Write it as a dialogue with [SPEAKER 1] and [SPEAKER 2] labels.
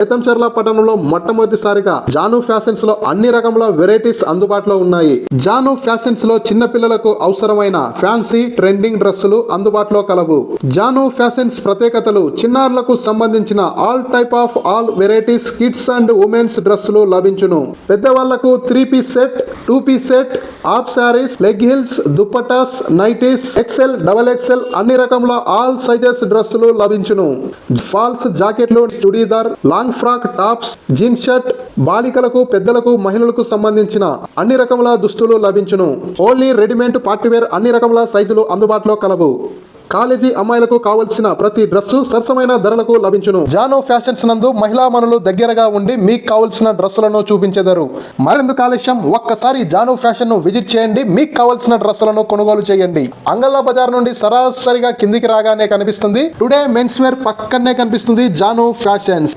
[SPEAKER 1] బేతంచెర్ల పట్టణంలో మొట్టమొదటిసారిగా జాను ఫ్యాషన్స్లో అన్ని రకముల వెరైటీస్ అందుబాటులో ఉన్నాయి. జాను ఫ్యాషన్స్లో చిన్న పిల్లలకు అవసరమైన ఫ్యాన్సీ ట్రెండింగ్ డ్రెస్సులు అందుబాటులో కలవు. జాను ఫ్యాషన్స్ ప్రత్యేకతలు చిన్నారులకు సంబంధించిన all type of all varieties kids and womens డ్రెస్సులు లభించును. పెద్దవాళ్ళకు three piece set two piece set half saris leg hills dupattas nighties XL double XL అన్ని రకముల ఆల్ సైజెస్ డ్రెస్సులు లభించును. ఫాల్స్ జాకెట్లు churidar long frock tops jeans shirt బాలికలకు పెద్దలకు మహిళలకు సంబంధించిన అన్ని రకముల దుస్తులు లభించును. ఓన్లీ రెడీమేడ్ పార్టీవేర్ అన్ని రకముల సైజులు అందుబాటులో కలవు. కాలేజీ అమ్మాయిలకు కావలసిన ప్రతి డ్రెస్సు సరసమైన ధరలకు లభించును. జానో ఫ్యాషన్స్ నందు మహిళా మనులు దగ్గరగా ఉండి మీకు కావలసిన డ్రెస్సులను చూపించెదరు. మరెందుకు ఆలస్యం ఒక్కసారి జానో ఫ్యాషన్ను విజిట్ చేయండి. మీకు కావలసిన డ్రెస్సులను కొనుగోలు చేయండి. అంగల్లా బజార్ నుండి సరాసరిగా కిందికి రాగానే కనిపిస్తుంది. టుడే మెన్స్ వేర్ పక్కనే కనిపిస్తుంది జానో ఫ్యాషన్స్.